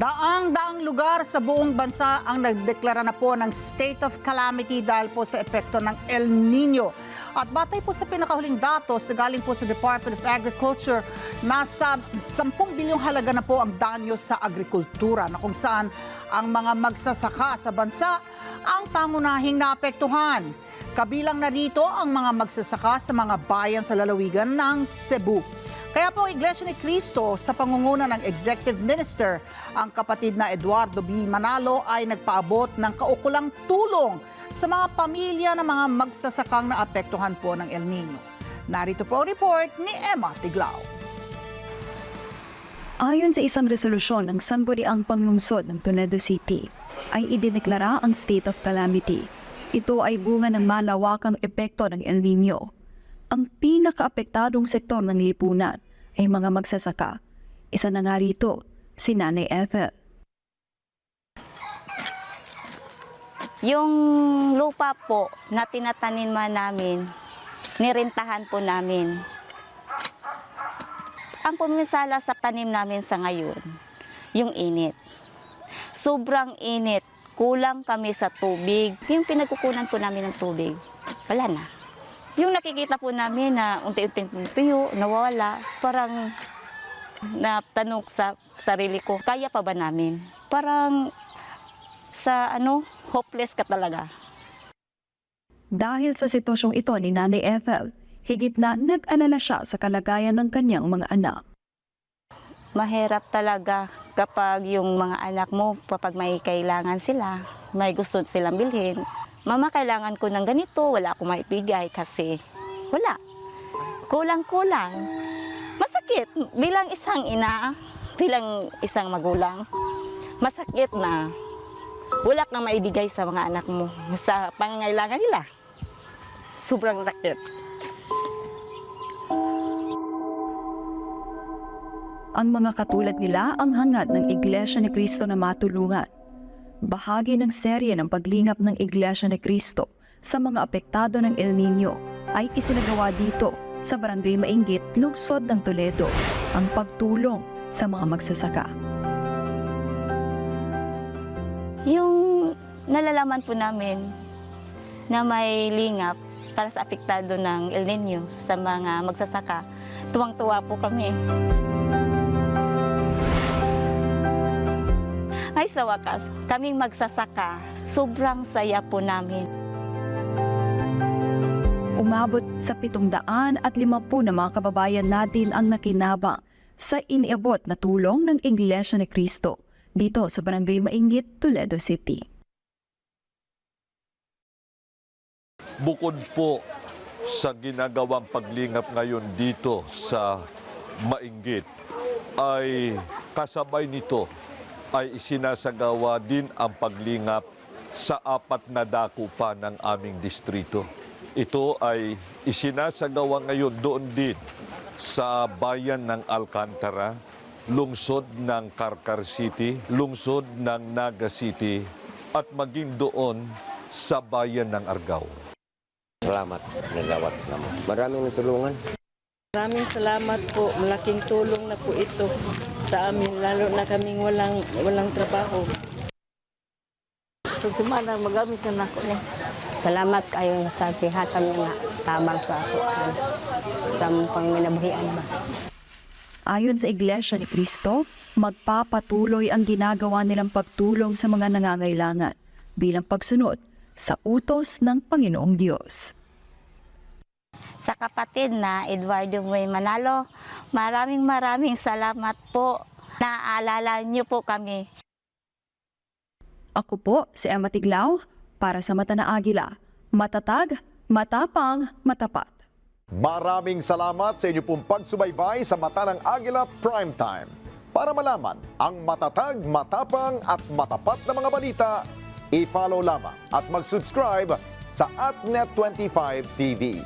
Daang-daang lugar sa buong bansa ang nagdeklara na po ng state of calamity dahil po sa epekto ng El Nino. At batay po sa pinakahuling datos na galing po sa Department of Agriculture, nasa 10 bilyong halaga na po ang danyo sa agrikultura na kung saan ang mga magsasaka sa bansa ang pangunahing naapektuhan. Kabilang na dito ang mga magsasaka sa mga bayan sa lalawigan ng Cebu. Kaya po ang Iglesia ni Cristo sa pangunguna ng Executive Minister, ang kapatid na Eduardo B. Manalo ay nagpaabot ng kaukulang tulong sa mga pamilya ng mga magsasakang naapektuhan po ng El Nino. Narito po ang report ni Emma Tiglao. Ayon sa isang resolusyon ng Sangguniang Panglungsod ng Toledo City, ay idineklara ang state of calamity. Ito ay bunga ng malawakang epekto ng El Nino. Ang pinakaapektadong sektor ng lipunan ay mga magsasaka. Isa na nga rito, si Nanay Ethel. Yung lupa po na tinataniman namin, nirintahan po namin. Ang pumisala sa tanim namin sa ngayon, yung init. Sobrang init. Kulang kami sa tubig. Yung pinagkukunan po namin ng tubig, wala na. Yung nakikita po namin na unti-unti tuyo, nawawala, parang natanong sa sarili ko, kaya pa ba namin? Parang sa ano, hopeless ka talaga. Dahil sa sitwasyong ito ni Nanay Ethel, higit na nag-alala siya sa kalagayan ng kanyang mga anak. Mahirap talaga kapag yung mga anak mo, kapag may kailangan sila, may gusto silang bilhin. Mama, kailangan ko ng ganito, wala akong maipigay kasi wala. Kulang-kulang. Masakit bilang isang ina, bilang isang magulang. Masakit na wala kang maibigay sa mga anak mo sa pangangailangan nila. Sobrang sakit. Ang mga katulad nila ang hangad ng Iglesia ni Cristo na matulungan. Bahagi ng serye ng paglingap ng Iglesia ni Cristo sa mga apektado ng El Nino ay isinagawa dito sa Barangay Mainggit, Lungsod ng Toledo, ang pagtulong sa mga magsasaka. Yung nalalaman po namin na may lingap para sa apektado ng El Nino sa mga magsasaka, tuwang-tuwa po kami. Ay sa wakas, kaming magsasaka, sobrang saya po namin. Umabot sa pitong daan at limampu na mga kababayan natin ang nakinabang sa iniabot na tulong ng Iglesia ni Cristo dito sa Barangay Mainggit, Toledo City. Bukod po sa ginagawang paglingap ngayon dito sa Mainggit, ay kasabay nito ay isinasagawa din ang paglingap sa apat na dako pa ng aming distrito. Ito ay isinasagawa ngayon doon din sa bayan ng Alcantara, lungsod ng Karkar City, lungsod ng Naga City, at maging doon sa bayan ng Argao. Salamat, nagawat naman. Maraming natulungan. Maraming salamat po. Malaking tulong na po ito sa amin, lalo na kaming walang, walang trabaho. Sa semana, magamit na ako niya. Salamat kayo sa sihatan nga tabang sa ako. Sa pang minabuhian ba. Ayon sa Iglesia ni Cristo, magpapatuloy ang ginagawa nilang pagtulong sa mga nangangailangan bilang pagsunod sa utos ng Panginoong Diyos. Sa kapatid na Eduardo Muy Manalo, maraming maraming salamat po. Naaalala niyo po kami. Ako po si Emma Tiglao para sa Mata na Agila. Matatag, matapang, matapat. Maraming salamat sa inyo pong pagsubaybay sa Mata ng Agila Primetime. Para malaman ang matatag, matapang at matapat na mga balita, i-follow lamang at mag-subscribe sa AtNet25 TV.